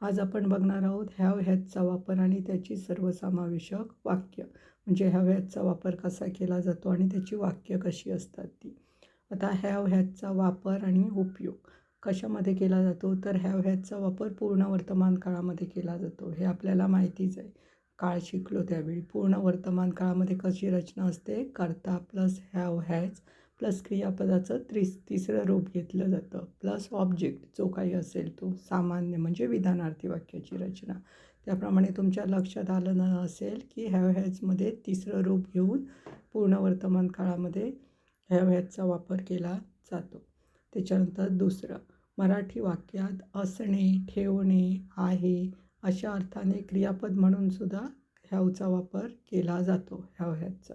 आज आपण बघणार आहोत हॅव हॅजचा वापर आणि त्याची सर्वसमावेशक वाक्य. म्हणजे हॅव हॅजचा वापर कसा केला जातो आणि त्याची वाक्य कशी असतात ती. आता हॅव हॅजचा वापर आणि उपयोग कशामध्ये केला जातो? तर हॅव हॅजचा वापर पूर्ण वर्तमान काळामध्ये केला जातो. हे आपल्याला माहितीच आहे. काळ शिकलो त्यावेळी. पूर्ण वर्तमान काळामध्ये कशी रचना असते? करता प्लस हॅव हॅज प्लस क्रियापदाचं त्रिस तिसरं रूप घेतलं जातं. प्लस ऑब्जेक्ट जो काही असेल तो सामान्य म्हणजे विधानार्थी वाक्याची रचना. त्याप्रमाणे तुमच्या लक्षात आलं न असेल की हॅव हॅजमध्ये तिसरं रूप घेऊन पूर्ण वर्तमान काळामध्ये हॅव हॅजचा वापर केला जातो. त्याच्यानंतर दुसरं मराठी वाक्यात असणे ठेवणे आहे अशा अर्थाने क्रियापद म्हणून सुद्धा ह्यावचा वापर केला जातो ह्याव ह्याचा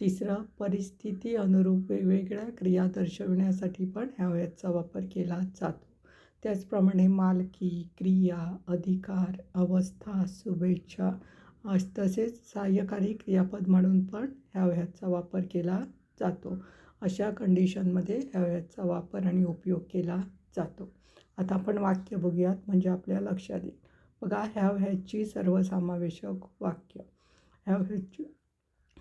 तिसरं परिस्थिती अनुरूप वेगवेगळ्या क्रिया दर्शविण्यासाठी पण ह्या ह्याचा वापर केला जातो. त्याचप्रमाणे मालकी क्रिया अधिकार अवस्था शुभेच्छा तसेच सहाय्यकारी क्रियापद म्हणून पण ह्या ह्याचा वापर केला जातो. अशा कंडिशनमध्ये ह्या ह्याचा वापर आणि उपयोग केला जातो. आता आपण वाक्य बघूयात म्हणजे आपल्या लक्षात येईल. बघा ह्या ह्याची सर्वसमावेशक वाक्य. ह्या ह्याची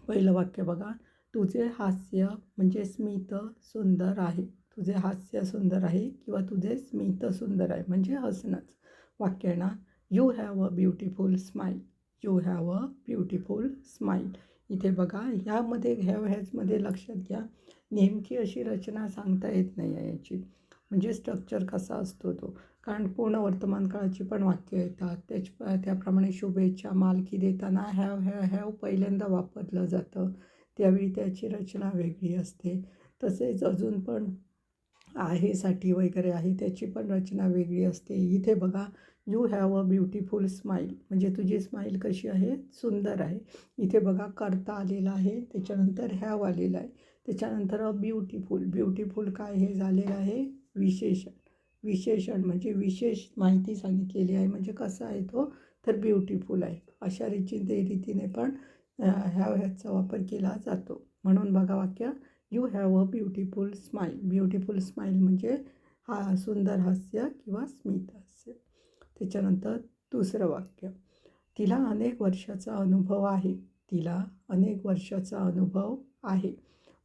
पहिलं वाक्य बघा. तुझे हास्य म्हणजे स्मित सुंदर आहे. तुझे हास्य सुंदर आहे किंवा तुझे स्मित सुंदर आहे म्हणजे हसणंच. वाक्य ना? You have a beautiful smile you have a beautiful smile इथे बघा ह्यामध्ये हॅव हॅजमध्ये लक्षात घ्या. नेमकी अशी रचना सांगता येत नाही आहे याची. म्हणजे स्ट्रक्चर कसा असतो तो? कारण पूर्ण वर्तमान काळाची पण वाक्य येतात. त्याच्या त्याप्रमाणे शुभेच्छा मालकी देताना हॅव हॅव हॅव पहिल्यांदा वापरलं जातं. त्यावेळी त्याची रचना वेगळी असते. तसेच अजून पण आहेसाठी वगैरे आहे त्याची पण रचना वेगळी असते. इथे बघा you have a beautiful smile म्हणजे तुझी स्माईल कशी आहे? सुंदर आहे. इथे बघा करता आलेला आहे. त्याच्यानंतर हॅव आलेला आहे. त्याच्यानंतर अ ब्युटिफुल ब्युटिफुल काय हे झालेलं आहे? विशेषण. विशेषण म्हणजे विशेष माहिती सांगितलेली आहे. म्हणजे कसा आहे तो? तर ब्युटिफुल आहे. अशा रीतीने रीतीने पण ह्या ह्याचा वापर केला जातो. म्हणून बघा वाक्य you have a beautiful smile beautiful smile म्हणजे हा सुंदर हास्य किंवा स्मित हास्य. त्याच्यानंतर दुसरं वाक्य तिला अनेक वर्षाचा अनुभव आहे. तिला अनेक वर्षाचा अनुभव आहे.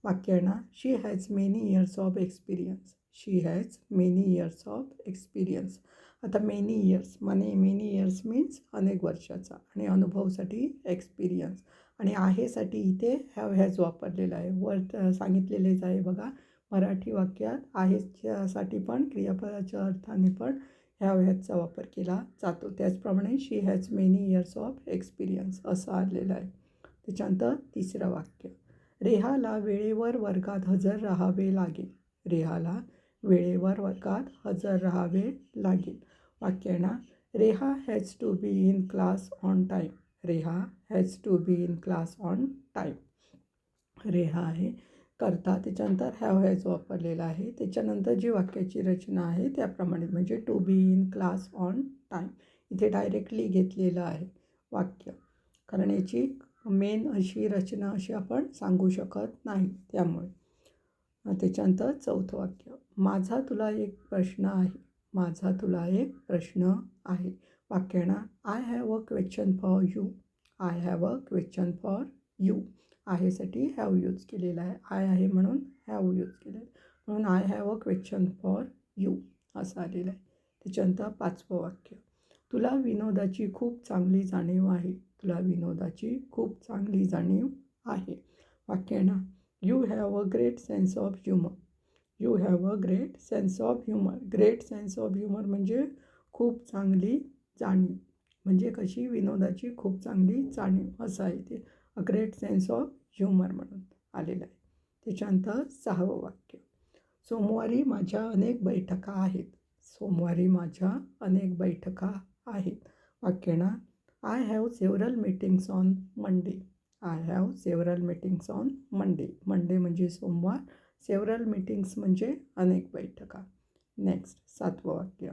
वाक्यांना she has many years of experience she has many years of experience आता many years many many years means अनेक वर्षाचा आणि अनुभवसाठी एक्सपिरियन्स आणि आहेसाठी इथे हॅव हॅज वापरलेला आहे. वर सांगितलेलेच आहे बघा. मराठी वाक्यात आहेसाठी पण क्रियापदाच्या अर्थाने पण ह्या हॅजचा वापर केला जातो. त्याचप्रमाणे she has many years of experience असं आलेलं आहे. त्याच्यानंतर तिसरं वाक्य. रेहाला वेळेवर वर्गात हजर राहावे लागेल. रेहाला वेळेवर वर्गात हजर राहावे लागेल. वाक्यांना Reha has to be in class on time Reha has to be in class on time Reha आहे करता त्याच्यानंतर हॅव हॅज वापरलेला आहे. त्याच्यानंतर जी वाक्याची रचना आहे त्याप्रमाणे म्हणजे to be in class on time इथे डायरेक्टली घेतलेलं आहे वाक्य. कारण याची मेन अशी रचना अशी आपण सांगू शकत नाही त्यामुळे. त्याच्यानंतर चौथं वाक्य. माझा तुला एक प्रश्न आहे. माझा तुला एक प्रश्न आहे. वाक्य येणार I have a question for you I have a question for you आहेसाठी have use केलेला आहे. आय आहे म्हणून हॅव यूज केलेलं आहे. म्हणून I have a question for you असं आलेलं आहे. त्याच्यानंतर पाचवं वाक्य. तुला विनोदाची खूप चांगली जाणीव आहे. तुला विनोदाची खूप चांगली जाणीव आहे. वाक्य येणार you have a great sense of humour you have a great sense of humour great sense of humour म्हणजे खूप चांगली जाणीव. म्हणजे कशी विनोदाची खूप चांगली जाणीव. असं आहे ते. A great sense of humour म्हणून आलेलं आहे. त्याच्यानंतर सहावं वाक्य. सोमवारी माझ्या अनेक बैठका आहेत. सोमवारी माझ्या अनेक बैठका आहेत. वाक्य ना I have several meetings on Monday I have several meetings on Monday Monday म्हणजे सोमवार. सेवरल मीटिंग्स म्हणजे अनेक बैठका. नेक्स्ट सातवं वाक्य.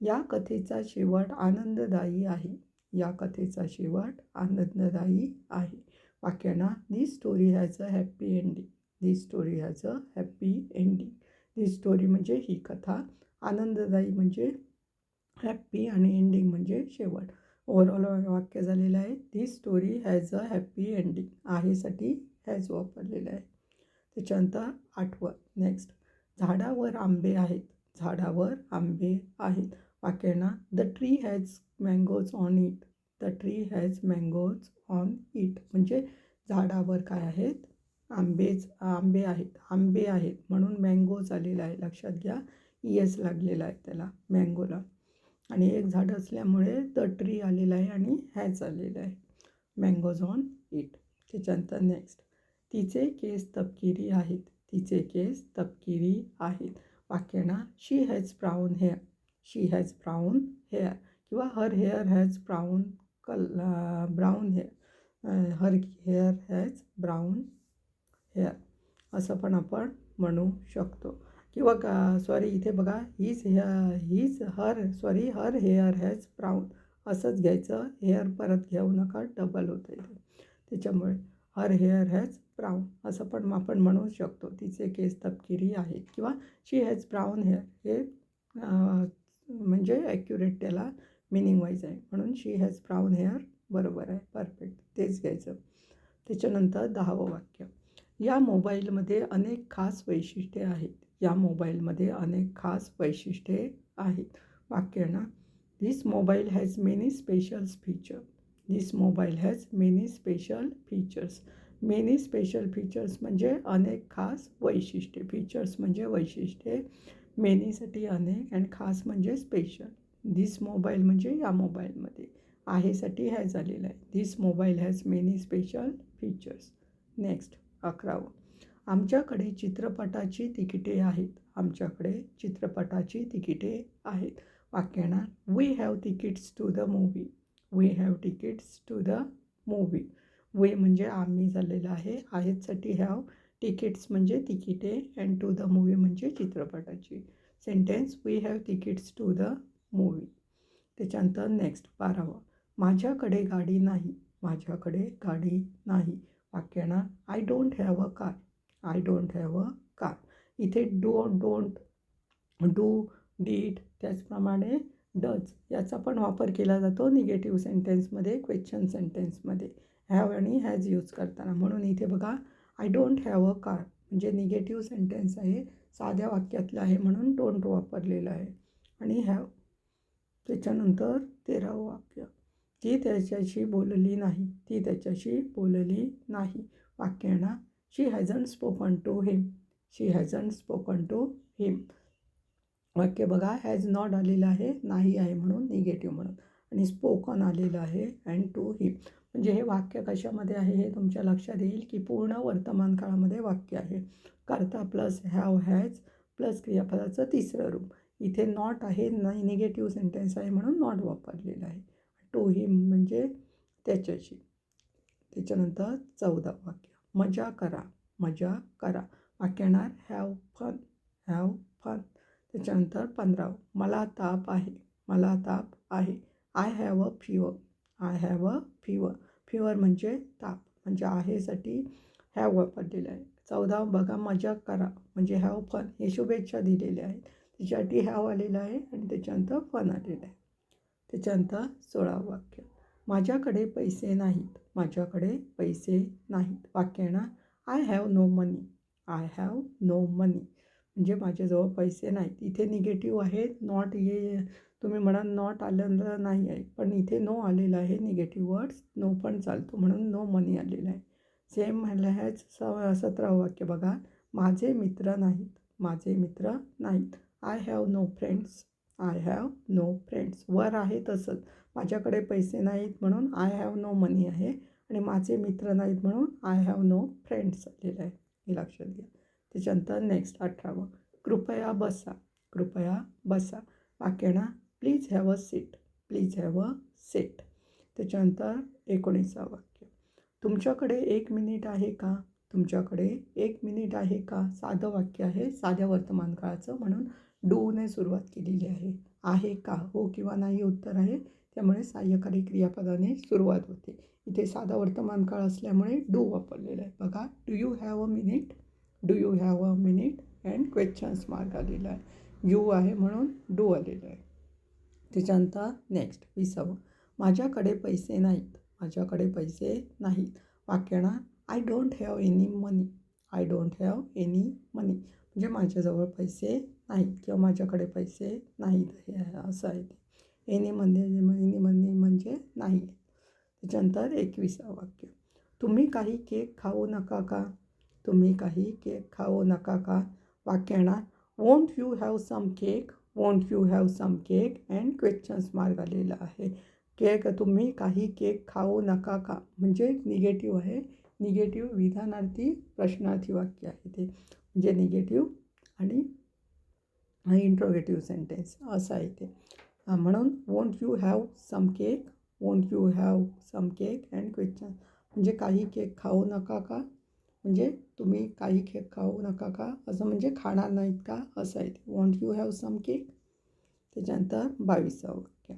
या कथेचा शेवट आनंददायी आहे. या कथेचा शेवट आनंददायी आहे. वाक्यांना the story has a happy ending the story has a happy ending the story म्हणजे ही कथा. आनंददायी म्हणजे हॅप्पी आणि एंडिंग म्हणजे शेवट. ओव्हरऑल वाक्य झालेलं आहे. ती story has a happy ending आहेसाठी has वापरलेलं आहे. त्याच्यानंतर आठवं नेक्स्ट झाडावर आंबे आहेत. झाडावर आंबे आहेत. वाक्यांना the tree has mangoes on it the tree has mangoes on it म्हणजे झाडावर काय आहेत? आंबेच आंबे आहेत. आंबे आहेत म्हणून मँगोज आलेला आहे. लक्षात घ्या येस लागलेला आहे त्याला मँगोला आणि एक झाड असल्यामुळे द ट्री आलेलं आहे आणि हॅच आलेलं आहे. Mangoes on it. त्याच्यानंतर नेक्स्ट. तिचे केस तपकिरी आहेत. तिचे केस तपकिरी आहेत. वाक्यना she has brown hair she has brown hair किंवा her hair has brown colour brown hair her hair has brown hair असं पण आपण म्हणू शकतो. किंवा का सॉरी इथे बघा his hair his her sorry her hair has brown असंच घ्यायचं हेअर परत घेऊ नका डबल होतं इथे त्याच्यामुळे हर हेअर हॅज ब्राऊन असं पण आपण म्हणू शकतो. तिचे केस तपकिरी आहेत. किंवा शी हॅज ब्राऊन हेअर हे म्हणजे ॲक्युरेट त्याला मिनिंग वाईज आहे. म्हणून शी हॅज ब्राऊन हेअर बरोबर आहे. परफेक्ट तेच घ्यायचं. त्याच्यानंतर दहावं वाक्य. या मोबाईलमध्ये अनेक खास वैशिष्ट्ये आहेत. या मोबाईलमध्ये अनेक खास वैशिष्ट्ये आहेत. वाक्य ना this mobile has many specials feature this mobile has many special features many special features म्हणजे अनेक खास वैशिष्ट्ये. फीचर्स म्हणजे वैशिष्ट्ये. मेनीसाठी अनेक अँड खास म्हणजे स्पेशल दिस मोबाईल म्हणजे या मोबाईलमध्ये. आहेसाठी हॅज आलेलं आहे. This mobile has many special features next अकरावं. आमच्याकडे चित्रपटाची तिकिटे आहेत. आमच्याकडे चित्रपटाची तिकिटे आहेत. वाक्याना we have tickets to the movie we have tickets to the movie we म्हणजे आम्ही झालेलं आहे. आहेतसाठी हॅव तिकीट्स म्हणजे तिकिटे अँड टू द मूवी म्हणजे चित्रपटाची. Sentence we have tickets to the movie त्याच्यानंतर नेक्स्ट बारावा. माझ्याकडे गाडी नाही. माझ्याकडे गाडी नाही. वाक्याना I don't have a car I don't have a car इथे डो डोंट डू डीट त्याचप्रमाणे डज याचा पण वापर केला जातो निगेटिव्ह सेंटेन्समध्ये क्वेश्चन सेंटेन्समध्ये हॅव आणि हॅज यूज करताना. म्हणून इथे बघा I don't have a car म्हणजे निगेटिव्ह सेंटेन्स आहे साध्या वाक्यातलं आहे म्हणून डोंट वापरलेलं आहे. आणि हॅव त्याच्यानंतर तेरावं वाक्य. ती त्याच्याशी बोलली नाही ती त्याच्याशी बोलली नाही. वाक्यांना she hasn't spoken to him she hasn't spoken to him वाक्य बघा हॅज नॉट आलेलं आहे नाही आहे म्हणून निगेटिव्ह म्हणून. आणि स्पोकन आलेलं आहे अँड टू हिम म्हणजे हे वाक्य कशामध्ये आहे हे तुमच्या लक्षात येईल की पूर्ण वर्तमान काळामध्ये वाक्य आहे. करता प्लस हॅव हॅज प्लस क्रियापदाचं तिसरं रूप. इथे नॉट आहे नाही निगेटिव्ह सेंटेन्स आहे म्हणून नॉट वापरलेलं आहे. टू हिम म्हणजे त्याच्याशी. त्याच्यानंतर चौदा वाक्य. मजा करा मजा करा. वाक्य आर हॅव फन हॅव फन त्याच्यानंतर पंधरावं मला ताप आहे मला ताप आहे. I have a fever I have a fever fever म्हणजे ताप म्हणजे आहेसाठी हॅव वापरलेलं आहे. चौदा बघा मजा करा म्हणजे हॅव फन हे शुभेच्छा दिलेल्या आहेत. त्याच्यासाठी हॅव आलेलं आहे आणि त्याच्यानंतर फन आलेलं आहे. त्याच्यानंतर सोळावं वाक्य. माझ्याकडे पैसे नाहीत. माझ्याकडे पैसे नाहीत. वाक्य ना I have no money I have no money म्हणजे माझ्याजवळ पैसे नाहीत. इथे निगेटिव्ह आहे नॉट ये तुम्ही म्हणाल नॉट आलेलं नाही आहे. पण इथे नो आलेलं आहे. निगेटिव्ह वर्ड्स नो पण चालतो म्हणून नो मनी आलेलं आहे. सेम म्हणलं ह्याच स सतरावं वाक्य बघा. माझे मित्र नाहीत. माझे मित्र नाहीत. I have no friends I have no friends वर आहे तसंच. माझ्याकडे पैसे नाहीत म्हणून आय हॅव नो मनी आहे. आणि माझे मित्र नाहीत म्हणून आय हॅव नो फ्रेंड्स आलेलं आहे हे लक्षात घ्या. त्याच्यानंतर नेक्स्ट अठरावं. कृपया बसा. कृपया बसा. वाक्याना please have a seat please have a seat त्याच्यानंतर एकोणीसावं वाक्य. तुमच्याकडे एक मिनिट आहे का? तुमच्याकडे एक मिनिट आहे का? साधं वाक्य आहे. साध्या वर्तमान काळाचं म्हणून डूने सुरुवात केलेली आहे. आहे का? हो किंवा नाही उत्तर आहे. त्यामुळे सहाय्यकारी क्रियापदाने सुरुवात होते. इथे साधा वर्तमान काळ असल्यामुळे डू वापरलेलं आहे. बघा do you have a minute do you have a minute and questions mark आलेला आहे. यू आहे म्हणून डू आलेलं आहे. त्याच्यानंतर नेक्स्ट विसावं. माझ्याकडे पैसे नाहीत. माझ्याकडे पैसे नाहीत. वाक्याना I don't have any money I don't have any money म्हणजे माझ्याजवळ पैसे नाहीत किंवा माझ्याकडे पैसे नाहीत हे आहे असं आहे ते. एनी म्हणजे एनी मनी म्हणजे नाही. त्याच्यानंतर एकविसा वाक्य. तुम्ही काही केक खाऊ नका का? तुम्ही काही केक खाऊ नका का? वाक्याना won't you have some cake won't you have some cake and questions mark आलेला आहे. केक तुम्ही काही केक खाऊ नका का? म्हणजे निगेटिव्ह आहे. निगेटिव्ह विधानार्थी प्रश्नार्थी वाक्य आहे ते. म्हणजे निगेटिव्ह आणि इंट्रोगेटिव्ह सेंटेन्स असं आहे ते. म्हणून won't you have some cake won't you have some cake and question म्हणजे काही केक खाऊ नका का? म्हणजे तुम्ही काही केक खाऊ नका का? असं म्हणजे खाणार नाहीत का? असं आहे ते. Want you have some cake त्याच्यानंतर बावीसावं वाक्य.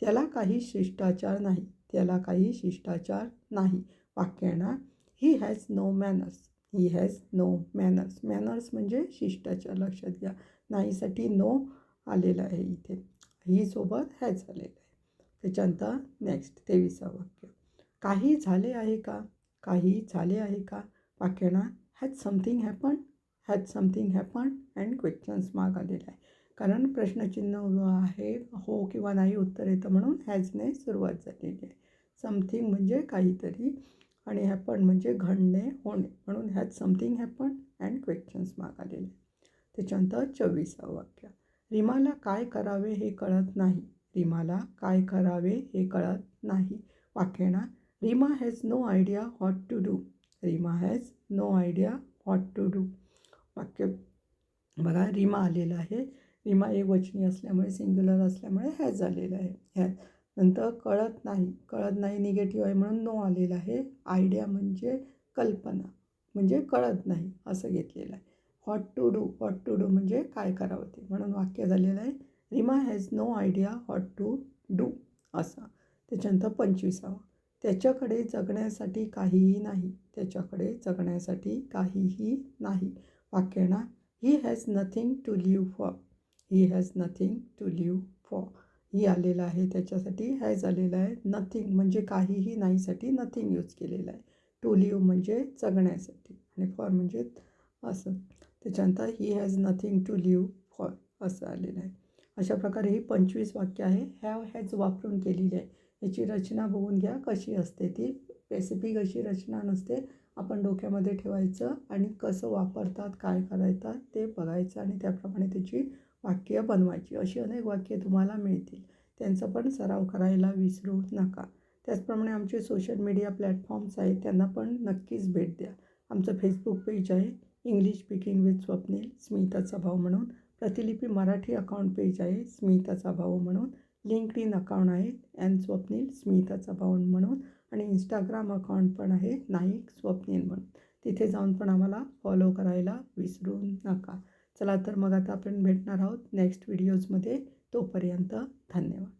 त्याला काही शिष्टाचार नाही. त्याला काही शिष्टाचार नाही. वाक्य येणार. He has no manners he has no manners manners म्हणजे शिष्टाचार. लक्षात घ्या. नाहीसाठी नो आलेलं आहे इथे. ही सोबत हॅज आलेलं आहे. त्याच्यानंतर नेक्स्ट तेवीसा वाक्य. काही झाले आहे का? काही झाले आहे का? वाक्याना has something happen has something happen and questions mark आलेला आहे. कारण प्रश्नचिन्ह आहे हो किंवा नाही उत्तर येतं म्हणून हॅजने सुरुवात झालेली आहे. समथिंग म्हणजे काहीतरी आणि हॅपन म्हणजे घडणे होणे म्हणून has something happen and questions mark आलेले त्याच्यानंतर चोवीसावं वाक्य. रिमाला काय करावे हे कळत नाही. रिमाला काय करावे हे कळत नाही. वाक्याना Rima has no idea what to do Rima has no idea what to do वाक्य बघा रीमा आलेलं आहे. रीमा एक वचनी असल्यामुळे सिंग्युलर असल्यामुळे हॅज आलेलं आहे. हॅज नंतर कळत नाही. कळत नाही निगेटिव्ह आहे म्हणून नो आलेलं आहे. आयडिया म्हणजे कल्पना म्हणजे कळत नाही असं घेतलेलं आहे. What to do what to do म्हणजे काय करावं ते म्हणून वाक्य झालेलं आहे. Rima has no idea what to do असा. त्याच्यानंतर पंचवीसावा. त्याच्याकडे जगण्यासाठी काहीही नाही. त्याच्याकडे जगण्यासाठी काहीही नाही. वाक्याना he has nothing to live for he has nothing to live for he आलेलं आहे त्याच्यासाठी. हॅज आलेलं आहे नथिंग म्हणजे काहीही नाहीसाठी नथिंग यूज केलेलं आहे. टू लिव्ह म्हणजे जगण्यासाठी. आणि फॉर म्हणजे असं. त्याच्यानंतर he has nothing to live for असं आलेलं आहे. अशा प्रकारे ही पंचवीस वाक्य आहे. ह्या हॅज वापरून केलेली आहे. याची रचना बघून घ्या कशी असते ती. स्पेसिफिक अशी रचना नसते आपण डोक्यामध्ये ठेवायचं आणि कसं वापरतात काय करायचं ते बघायचं आणि त्याप्रमाणे त्याची वाक्य बनवायची. अशी अनेक वाक्य तुम्हाला मिळतील. त्यांचा पण सराव करायला विसरू नका. त्याचप्रमाणे आमचे सोशल मीडिया प्लॅटफॉर्म्स आहेत त्यांना पण नक्कीच भेट द्या. आमचं फेसबुक पेज आहे इंग्लिश स्पीकिंग विथ स्वप्नील स्मिताचा भाऊ म्हणून. प्रतिलिपी मराठी अकाउंट पेज आहे स्मिताचा भाऊ म्हणून. लिंकड इन अकाउंट आहे अँड स्वप्नील स्मिताचा भाऊ म्हणून. आणि इंस्टाग्राम अकाउंट पण आहे नाईक स्वप्नील म्हणून. तिथे जाऊन पण आम्हाला फॉलो करायला विसरू नका. चला तर मग आता आपण भेटणार आहोत नेक्स्ट व्हिडिओजमध्ये तोपर्यंत धन्यवाद.